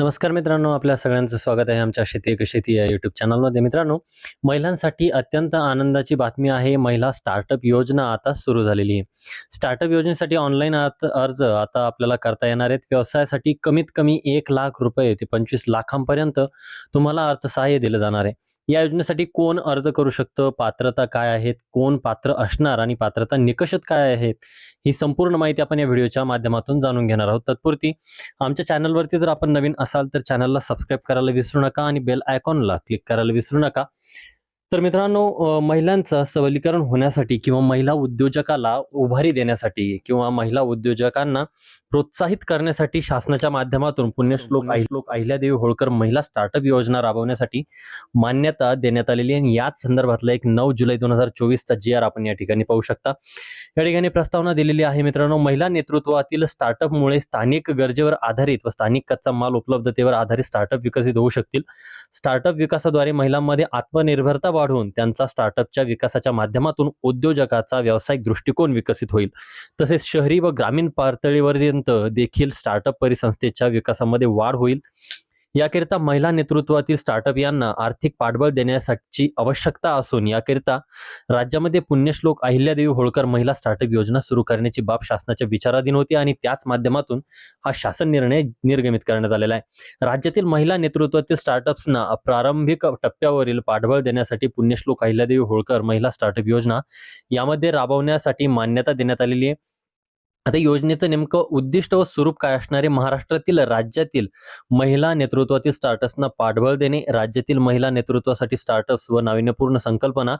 नमस्कार मित्रांनो आपल्या सगळ्यांचं स्वागत आहे आमच्या शेती एक शेती या यूट्यूब चॅनलमध्ये मित्रांनो महिलांसाठी अत्यंत आनंदाची बातमी आहे महिला स्टार्टअप योजना आता सुरू झालेली आहे. स्टार्टअप योजनेसाठी ऑनलाईन अर्ज आता आपल्याला करता येणार आहेत. व्यवसायासाठी कमीत कमी एक लाख रुपये ते पंचवीस लाखांपर्यंत तुम्हाला अर्थसहाय्य दिलं जाणार आहे. या योजनेसाठी कोण अर्ज करू शकतं? पात्रता काय आहेत? कोण पात्र असणार आणि पात्रता निकषत काय आहेत ही संपूर्ण माहिती आपण या व्हिडिओच्या माध्यमातून जाणून घेणार आहोत. तत्पुरती आमच्या चॅनलवरती जर आपण नवीन असाल तर चॅनलला सबस्क्राईब करायला विसरू नका आणि बेल आयकॉनला क्लिक करायला विसरू नका. तर मित्रांनो महिलांचं सबलीकरण होण्यासाठी किंवा महिला उद्योजकाला उभारी देण्यासाठी किंवा महिला उद्योजकांना प्रोत्साहित करण्यासाठी शासनाच्या माध्यमातून पुण्यश्लोक श्लोक अहिल्यादेवी होळकर महिला स्टार्टअप योजना राबवण्यासाठी मान्यता देण्यात आलेली आणि याच संदर्भातला एक नऊ जुलै दोन हजार चोवीसचा जी आर आपण या ठिकाणी पाहू शकता. या ठिकाणी प्रस्तावना दिलेली आहे मित्रांनो महिला नेतृत्वातील स्टार्टअपमुळे स्थानिक गरजेवर आधारित व स्थानिक कच्चा माल उपलब्धतेवर आधारित स्टार्टअप विकसित होऊ शकतील. स्टार्टअप विकासाद्वारे महिलांमध्ये आत्मनिर्भरता वाढवून त्यांचा स्टार्टअपच्या विकासाच्या माध्यमातून उद्योजकाचा व्यावसायिक दृष्टिकोन विकसित होईल. तसेच शहरी व ग्रामीण पातळीपर्यंत देखील स्टार्टअप परिसंस्थेच्या विकासामध्ये वाढ होईल. याकरिता महिला नेतृत्वातील स्टार्टअप यांना आर्थिक पाठबळ देण्यासाठी आवश्यकता असून याकरिता राज्यामध्ये पुण्यश्लोक अहिल्यादेवी होळकर महिला स्टार्टअप योजना सुरू करण्याची बाब शासनाच्या विचाराधीन होती आणि त्याच माध्यमातून हा शासन निर्णय निर्गमित करण्यात आलेला आहे. राज्यातील महिला नेतृत्वातील स्टार्टअप्सना प्रारंभिक टप्प्यावरील पाठबळ देण्यासाठी पुण्यश्लोक अहिल्यादेवी होळकर महिला स्टार्टअप योजना यामध्ये राबवण्यासाठी मान्यता देण्यात आलेली आहे. आता योजनेचं नेमकं उद्दिष्ट व स्वरूप काय असणारे महाराष्ट्रातील राज्यातील महिला नेतृत्वातील स्टार्टअप्सना पाठबळ देणे राज्यातील महिला नेतृत्वासाठी स्टार्टअप्स व नाविन्यपूर्ण संकल्पना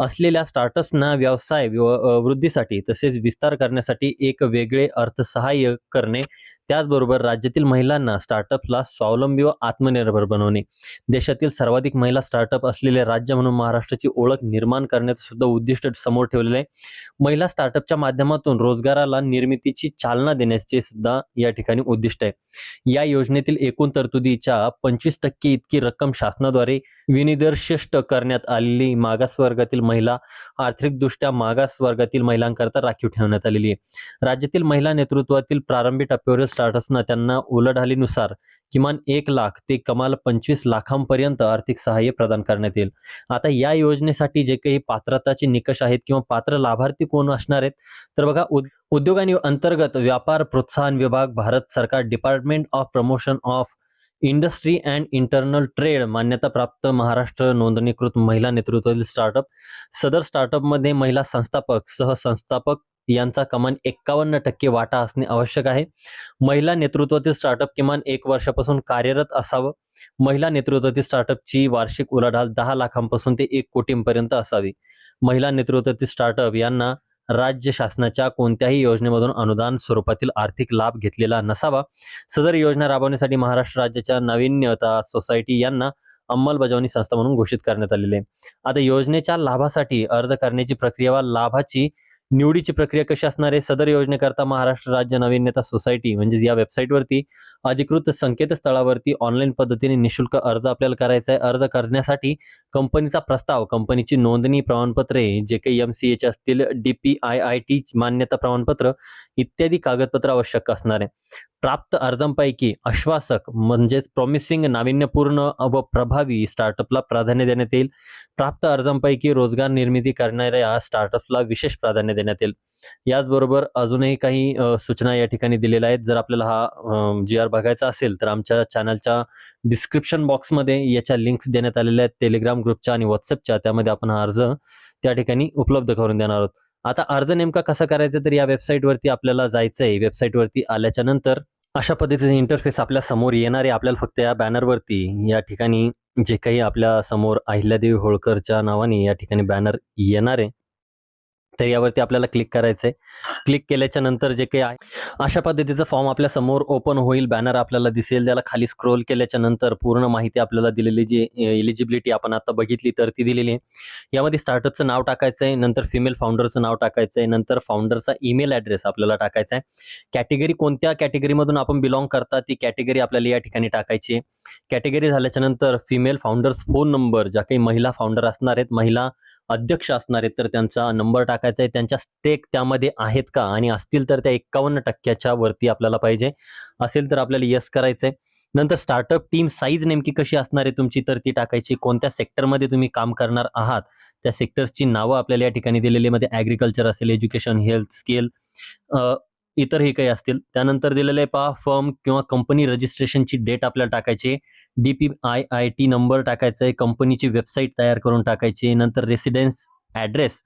असलेल्या स्टार्टअप्सना व्यवसाय वृद्धीसाठी तसेच विस्तार करण्यासाठी एक वेगळे अर्थसहाय्य करणे त्याचबरोबर राज्यातील महिलांना स्टार्टअपला स्वावलंबी व आत्मनिर्भर बनवणे. देशातील सर्वाधिक महिला स्टार्टअप असलेले राज्य म्हणून महाराष्ट्राची ओळख निर्माण करण्याचं सुद्धा उद्दिष्ट समोर ठेवलेलं आहे. महिला स्टार्टअपच्या माध्यमातून रोजगाराला निर्मितीची चालना देण्याचे सुद्धा या ठिकाणी उद्दिष्ट आहे. या योजनेतील एकूण तरतुदीच्या पंचवीस टक्के इतकी रक्कम शासनाद्वारे विनिदर्शिष्ट करण्यात आलेली मागासवर्गातील महिला आर्थिकदृष्ट्या मागास वर्गातील महिलांकरता राखीव ठेवण्यात आलेली आहे. राज्यातील महिला नेतृत्वातील प्रारंभी टप्प्यावरील स्टार्टअप्सना त्यांना उलाढालीनुसार किमान एक लाख ते कमाल पंचवीस लाखांपर्यंत आर्थिक सहाय्य प्रदान करण्यात येईल. आता या योजनेसाठी जे काही पात्रताचे निकष आहेत किंवा पात्र लाभार्थी कोण असणार आहेत? तर बघा उद- उद्योग आणि अंतर्गत व्यापार प्रोत्साहन विभाग भारत सरकार department of promotion of industry and internal trade मान्यताप्राप्त महाराष्ट्र नोंदणीकृत महिला नेतृत्वातील स्टार्टअप सदर स्टार्टअपमध्ये महिला संस्थापक सहसंस्थापक यांचा कमान एक्कावन्न टक्के वाटा असणे आवश्यक आहे. महिला नेतृत्वातील स्टार्टअप किमान एक वर्षापासून कार्यरत असावं. महिला नेतृत्वातील स्टार्टअपची वार्षिक उलाढाल दहा लाखांपासून ते एक कोटींपर्यंत असावी. महिला नेतृत्वातील स्टार्टअप यांना राज्य शासनाच्या कोणत्याही योजनेमधून अनुदान स्वरूपातील आर्थिक लाभ घेतलेला नसावा. सदर योजना राबवण्यासाठी महाराष्ट्र राज्याच्या नाविन्यता सोसायटी यांना अंमलबजावणी संस्था म्हणून घोषित करण्यात आलेले आता योजनेच्या लाभासाठी अर्ज करण्याची प्रक्रिया व लाभाची निवडीची प्रक्रिया कशी असणार आहे? सदर योजनेकरता महाराष्ट्र राज्य नाविन्यता सोसायटी म्हणजे या वेबसाईटवरती अधिकृत संकेतस्थळावरती ऑनलाईन पद्धतीने निशुल्क अर्ज आपल्याला करायचा आहे. अर्ज करण्यासाठी कंपनीचा प्रस्ताव कंपनीची नोंदणी प्रमाणपत्रे जे काही एम सी एचे असतील D P I I T मान्यता प्रमाणपत्र इत्यादी कागदपत्र आवश्यक असणार आहे. प्राप्त अर्जांपैकी आश्वासक म्हणजेच प्रॉमिसिंग नाविन्यपूर्ण व प्रभावी स्टार्टअपला प्राधान्य देण्यात येईल. प्राप्त अर्जांपैकी रोजगार निर्मिती करणाऱ्या स्टार्टअप्सला विशेष प्राधान्य देण्यात येईल. याचबरोबर अजूनही काही सूचना या ठिकाणी दिलेल्या आहेत. जर आपल्याला हा जी आर बघायचा असेल तर आमच्या चॅनलच्या डिस्क्रिप्शन बॉक्समध्ये याच्या लिंक्स देण्यात आलेल्या आहेत. टेलिग्राम ग्रुपच्या आणि व्हॉट्सअपच्या त्यामध्ये आपण हा अर्ज त्या ठिकाणी उपलब्ध करून देणार आहोत. आता अर्ज नेमका कसा करायचा तर या वेबसाईटवरती आपल्याला जायचं आहे वेबसाईटवरती आल्याच्यानंतर अशा पद्धतीचे इंटरफेस आपल्यासमोर येणार आहे. आपल्याला फक्त या बॅनरवरती या ठिकाणी जे काही आपल्यासमोर अहिल्यादेवी होळकरच्या नावाने या ठिकाणी बॅनर येणार आहे. तर यावरती आपल्याला क्लिक करायचं आहे क्लिक केल्याच्यानंतर जे काही आहे अशा पद्धतीचा फॉर्म आपल्यासमोर ओपन होईल. बॅनर आपल्याला दिसेल. त्याला खाली स्क्रोल केल्याच्यानंतर पूर्ण माहिती आपल्याला दिलेली जी एलिजिबिलिटी आपण आता बघितली तर ती दिलेली आहे. यामध्ये स्टार्टअपचं नाव टाकायचं आहे नंतर फिमेल फाउंडरचं नाव टाकायचं आहे नंतर फाउंडरचा ईमेल ॲड्रेस आपल्याला टाकायचा आहे कॅटेगरी कोणत्या कॅटेगरीमधून आपण बिलॉंग करता ती कॅटेगरी आपल्याला या ठिकाणी टाकायची आहे. कॅटेगरी झाल्याच्यानंतर फिमेल फाउंडर्स फोन नंबर ज्या काही महिला फाउंडर असणार आहेत महिला अध्यक्ष असणार आहेत तर त्यांचा नंबर टाकायचा आहे. त्यांच्या स्टेक त्यामध्ये आहेत का? आणि असतील तर त्या एक्कावन्न टक्क्याच्या वरती आपल्याला पाहिजे. असेल तर आपल्याला येस करायचं आहे नंतर स्टार्टअप टीम साईज नेमकी कशी असणार आहे तुमची? तर ती टाकायची. कोणत्या सेक्टरमध्ये तुम्ही काम करणार आहात? त्या सेक्टर्सची नावं आपल्याला या ठिकाणी दिलेली मध्ये ॲग्रिकल्चर असेल एज्युकेशन हेल्थ स्किल इतरही काही असतील. त्यानंतर दिलेलं आहे पहा फर्म किंवा कंपनी रजिस्ट्रेशनची डेट आपल्याला टाकायची D P I I T number टाकायचा आहे कंपनीची वेबसाईट तयार करून टाकायची नंतर रेसिडेन्स ॲड्रेस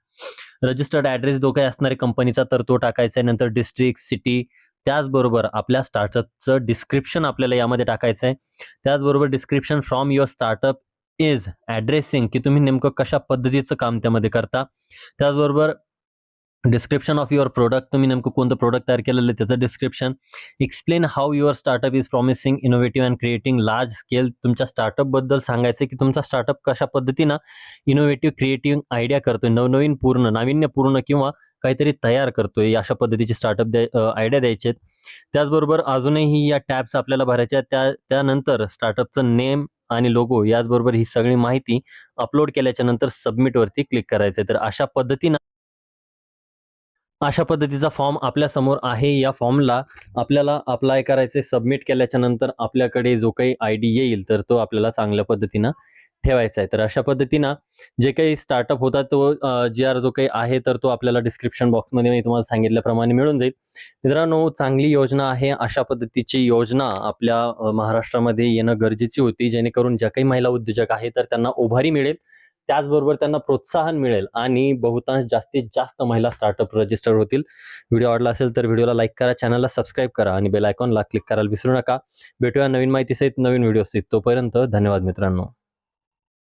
रजिस्टर्ड ॲड्रेस जो काही असणार आहे कंपनीचा तर तो टाकायचा आहे. नंतर डिस्ट्रिक्ट सिटी त्याचबरोबर आपल्या स्टार्टअपचं डिस्क्रिप्शन आपल्याला यामध्ये टाकायचं आहे. त्याचबरोबर description from your startup is addressing की तुम्ही नेमकं कशा पद्धतीचं काम त्यामध्ये करता. त्याचबरोबर डिस्क्रिप्शन ऑफ युअर प्रोडक्ट तुम्ही नेमकं कोणतं प्रोडक्ट तयार केलेलं आहे त्याचं description explain how your startup is promising innovative and creating large scale तुमच्या स्टार्टअपबद्दल सांगायचं की तुमचा स्टार्टअप कशा पद्धतीनं इनोव्हेटिव्ह क्रिएटिव्ह आयडिया करतोय नवनवीन पूर्ण नाविन्यपूर्ण किंवा काहीतरी तयार करतोय अशा पद्धतीचे स्टार्टअप द्याय आयडिया द्यायचे आहेत. त्याचबरोबर अजूनही या टॅब्स आपल्याला भरायच्या आहेत. त्या त्यानंतर स्टार्टअपचं नेम आणि लोगो याचबरोबर ही सगळी माहिती अपलोड केल्याच्यानंतर सबमिटवरती क्लिक करायचं आहे तर अशा पद्धतीनं अशा पद्धतीचा फॉर्म आपल्यासमोर आहे. या फॉर्मला आपल्याला अप्लाय करायचे सबमिट केल्याच्यानंतर आपल्याकडे जो काही आय डी येईल तर तो आपल्याला चांगल्या पद्धतीनं ठेवायचा आहे. तर अशा पद्धतीनं जे काही स्टार्टअप होता तो जी आर जो काही आहे तर तो आपल्याला डिस्क्रिप्शन बॉक्समध्ये मी तुम्हाला सांगितल्याप्रमाणे मिळून जाईल. मित्रांनो चांगली योजना आहे. अशा पद्धतीची योजना आपल्या महाराष्ट्रामध्ये येणं गरजेची होती. जेणेकरून ज्या काही महिला उद्योजक आहेत तर त्यांना उभारी मिळेल. त्याचबरोबर त्यांना प्रोत्साहन मिळेल आणि बहुतांश जास्तीत जास्त महिला स्टार्टअप रजिस्टर होतील. व्हिडिओ आवडला असेल तर व्हिडिओला लाईक करा चॅनलला सबस्क्राईब करा आणि बेल आयकॉनला क्लिक करायला विसरू नका. भेटूया नवीन माहितीसहित नवीन व्हिडिओ तोपर्यंत धन्यवाद मित्रांनो.